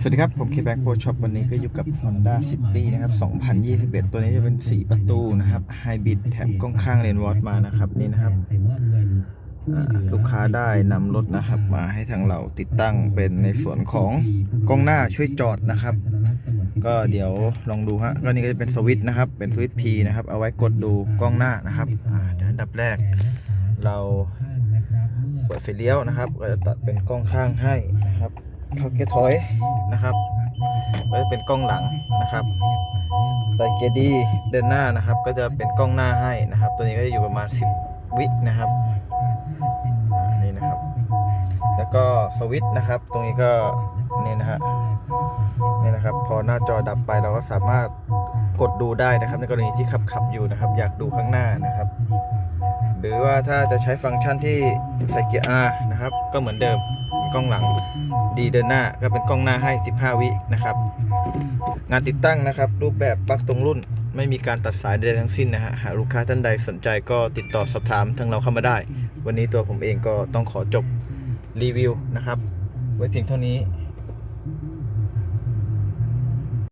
สวัสดีครับ ผมเคแบ็กโปรช็อปวันนี้ก็อยู่กับ Honda City นะครับ 2021 ตัวนี้จะเป็น 4 ประตูนะครับไฮบริดแถมกล้องข้างเลนวอตมานะครับ นี่นะครับ ลูกค้าได้นำรถนะครับ มาให้ทางเราติดตั้งเป็นในส่วนของกล้องหน้าช่วยจอดนะครับ ก็เดี๋ยวลองดูฮะก็นี่ก็จะเป็นสวิตช์นะครับ เป็นสวิตช์ P นะครับ เอาไว้กดดูกล้องหน้านะครับอ่าเดี๋ยวอันดับแรก เราเปิดไฟเลี้ยวนะครับก็จะตัดเป็นกล้องข้างให้นะครับ เขาเกียร์ถอยนะครับก็จะเป็นกล้องหลังนะครับใส่เกียร์ดีเดินหน้านะครับ ก็จะเป็นกล้องหน้าให้นะครับ ตัวนี้ก็จะอยู่ประมาณ 10 วินะครับนี่นะครับ แล้วก็สวิตช์นะครับ ตรงนี้ก็นี่นะฮะนี่นะครับ พอหน้าจอดับไปเราก็สามารถกดดูได้นะครับ ในกรณีที่ขับขับอยู่นะครับ อยากดูข้างหน้านะครับ หรือว่าถ้าจะใช้ฟังก์ชันที่ใส่เกียร์ R นะครับ ก็เหมือนเดิม กล้องหลัง ดีเดินหน้าก็เป็นกล้องหน้าให้ 15 วินะครับ งานติดตั้งนะครับ รูปแบบปลั๊กตรงรุ่น ไม่มีการตัดสายใดทั้งสิ้นนะฮะหากลูกค้าท่านใดสนใจก็ติดต่อสอบถามทางเราเข้ามาได้ วันนี้ตัวผมเองก็ต้องขอจบรีวิวนะครับ ไว้เพียงเท่านี้